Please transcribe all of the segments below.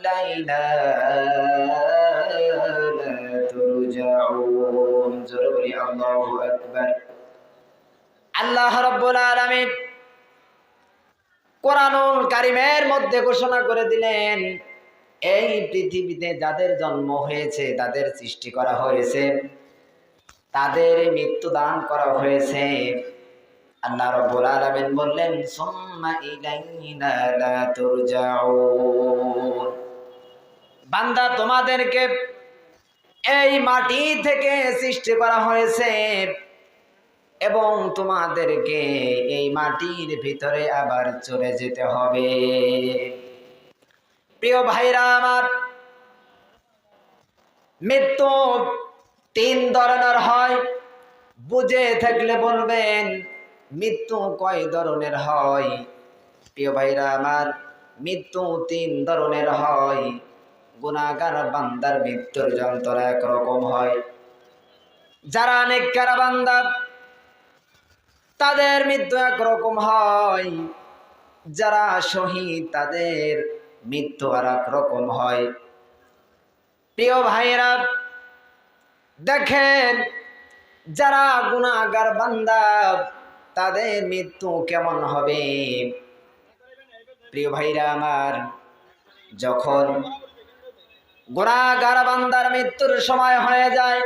إلينا لا ترجعون জোরে الله أكبر আল্লাহ রব্বুল আলামিন কোরআনুল কারিমের মধ্যে ঘোষণা করে দিলেন এই পৃথিবীতে যাদের জন্ম হয়েছে তাদের সৃষ্টি করা হয়েছে তাদের মৃত্যু দান করা হয়েছে আল্লাহ রব্বুল আলামিন বললেন সুম্মা ইলাইনা লা তুরজাউন বান্দা তোমাদেরকে এই মাটি থেকে সৃষ্টি করা হয়েছে এবং তোমাদেরকে এই মাটির ভিতরে আবার চলে যেতে হবে। প্রিয় ভাইরা আমার, মৃত্যু তিন ধরনের হয়। বুঝে থাকলে বলবেন, মৃত্যু কয় ধরনের হয়? প্রিয় ভাইরা আমার, মৃত্যু তিন ধরনের হয়। গুণাগার বান্দার মৃত্যুর যন্ত্রণা একরকম হয়। যারা নেককারা বান্দা, তাদের মৃত্যু একরকম হয়। যারা শহীদ, তাদের মৃত্যু আর রকম হয়। প্রিয় ভাইরা দেখেন, যারা গুণাগার বান্দা, তাদের মৃত্যু কেমন হবে? প্রিয় ভাইরা আমার, যখন গুণাগার বান্দার মৃত্যুর সময় হয়ে যায়।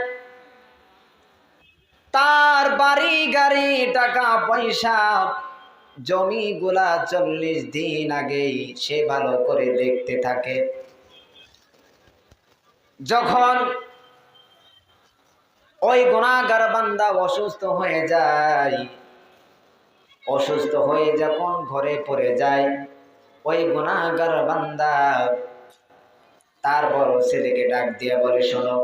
তার বাড়ি, গাড়ি, টাকা, পয়সা, জমিগুলা চল্লিশ দিন আগেই সে ভালো করে দেখতে থাকে। যখন ওই গুণাগার বান্দা অসুস্থ হয়ে যায়, অসুস্থ হয়ে যখন ঘরে পড়ে যায়, ওই গুণাগার বান্দা তার বড় ছেলেকে ডাক দিয়ে বলে, শোনো,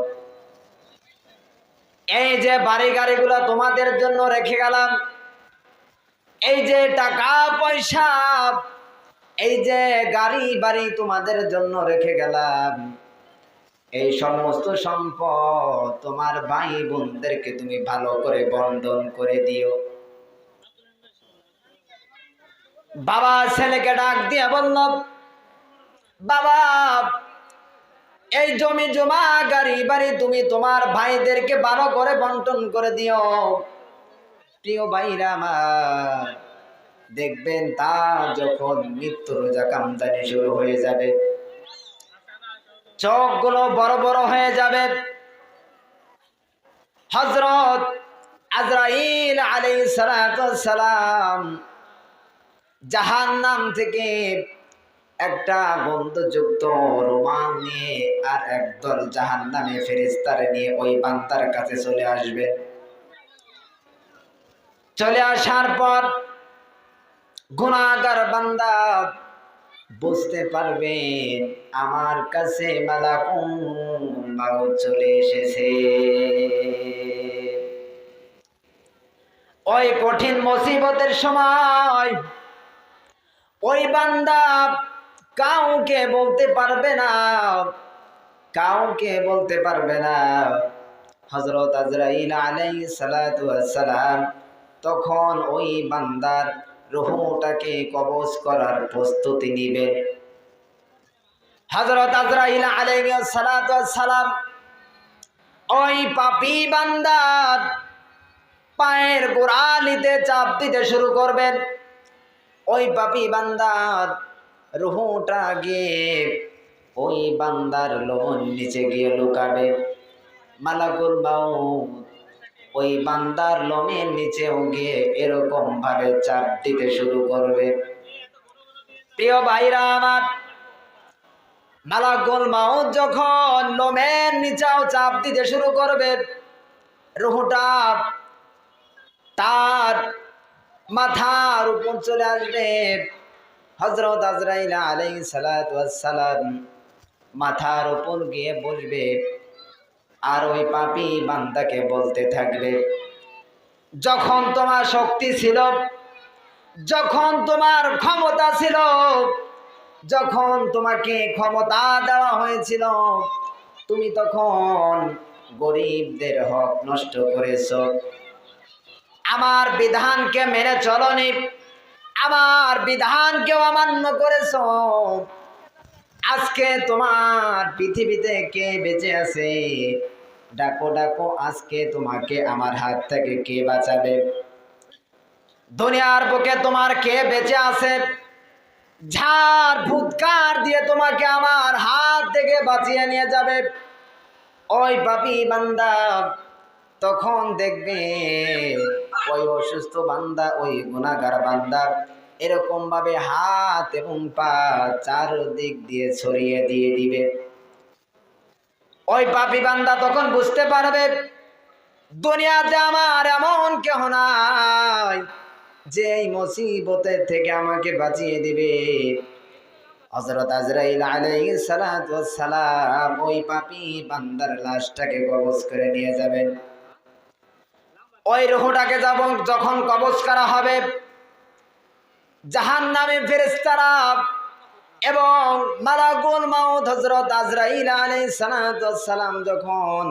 এই যে বাড়ি গাড়িগুলো তোমাদের জন্য রেখে গেলাম, এই যে টাকা পয়সা এই যে গাড়ি বাড়ি তোমাদের জন্য রেখে গেলাম, এই সমস্ত সম্পদ তোমার ভাই বোনদেরকে তুমি ভালো করে বন্টন করে দিও। বাবা ছেলেকে ডাক দিয়ে বলল, বাবা এই জমি জমা, গাড়ি বাড়ি তুমি তোমার ভাইদেরকে ভালো করে বন্টন করে দিও। প্রিয় ভাইরা আমার, দেখবেন তার যখন মৃত্যুর রোজা কামদানি শুরু হয়ে যাবে। চোখগুলো বড় বড় হয়ে যাবে। হজরত আজরাইল আলাই সালাম জাহান নাম থেকে একটা বন্ধুযুক্ত রোমান নিয়ে আর একদল জাহান নামে ফেরিস্তারে নিয়ে ওই বান্তার কাছে চলে আসবে। চলে আসার পর গুণাগার বান্দা বুঝতে পারবেন আমার কাছে মালাকুম মাউত চলে এসেছে। ওই কঠিন মুসিবতের সময় ওই বান্দা কাউকে বলতে পারবে না। কাউকে বলতে পারবে না। হজরত আজরাইল আলাই সালাম তখন ওই বান্দার রুহুটাকে কবজ করার প্রস্তুতি নিবে। হজরত আজরাইল আলাই সালাম ওই পাপি বান্দার পায়ের গোড়ালিতে চাপ দিতে শুরু করবেন। ওই পাপি বান্দার রুহুটা গিয়ে ওই বান্দার লোন নিচে গিয়ে লুকাবে। মালাকুল মাউত ওই বান্দার লোমের নিচেও গিয়ে এরকম ভাবে চাপ দিতে শুরু করবে। প্রিয় ভাইরা আমার, মালাকুল মাউ যখন লোমের নিচেও চাপ দিতে শুরু করবে, রুহুটা তার মাথার উপর চলে আসবে। হজরত আজরাইল আলাই সালাম মাথার উপর গিয়ে বসবে আর ওই পাপি বান্দাকে বলতে থাকবে, যখন তোমার শক্তি ছিল, যখন তোমার ক্ষমতা ছিল, যখন তোমাকে ক্ষমতা দেওয়া হয়েছিল, তুমি তখন গরিবদের হক নষ্ট করেছ। আমার বিধানকে মেনে চলনি। আমার বিধান বিধানকেও অমান্য করেছ। আজকে তোমার পৃথিবীতে কে বেঁচে আছে? ডাকো ডাকো, আজকে তোমাকে আমার হাত থেকে কে বাঁচাবে? দুনিয়ার বুকে তোমার কে বেঁচে আছে? ঝাড়, ফুৎকার দিয়ে তোমাকে আমার হাত থেকে বাঁচিয়ে নিয়ে যাবে। ওই পাপি বান্দা তখন দেখবে ওই অসুস্থ বান্দা, ওই গুণাগার বান্দা। এরকম ভাবে হাত এবং পা চারদিক দিয়ে ছড়িয়ে দিয়ে দিবে। ওই পাপি বান্দা তখন বুঝতে পারবে, দুনিয়াতে আমার এমন কেহ নাই যে এই মুসিবতের থেকে আমাকে বাঁচিয়ে দিবে। হজরত আজরাইল আলাইহিস সালাম ওই পাপী বান্দার লাশটাকে কবজ করে নিয়ে যাবেন। ওই রুহটাকে যাব যখন কবজ করা হবে জাহান্নামে ফেরেশতারা এবং মালাকুল মাউত হজরত আজরাইল সালাতু সালাম যখন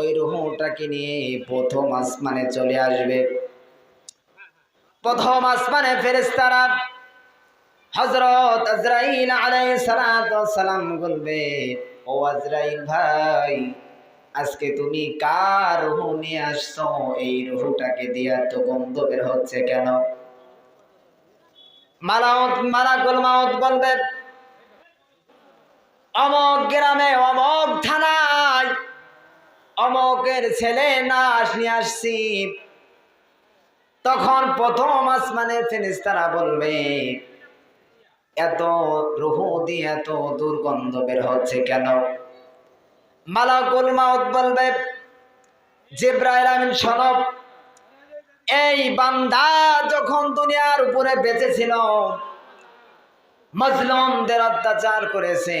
ওই রুহটাকে নিয়ে প্রথম আসমানে চলে আসবে, প্রথম আসমানে ফেরেশতারা হজরত আজরাইল আলাইহিস সালাম বলবে, ও আজরাইল ভাই আজকে তুমি কার রুহ নিয়ে আসছো? এই রুহটাকে দিয়া তো গন্ধ বের হচ্ছে কেন? মালাউত মালাকুল মাউত বলবে, অমক গ্রামে, অমক থানায় অমকের ছেলে নাশ নিয়ে আসছি। তখন প্রথম আসমানের ফেরেশতারা বলবে, এত রুহু দিয়ে এত দুর্গন্ধ বের হচ্ছে কেন? মালাকুল মাউত বলবে, জিব্রাইল আমিন সনব, এই বান্দা যখন দুনিয়ার উপরে বেঁচে ছিল মজলুমদের অত্যাচার করেছে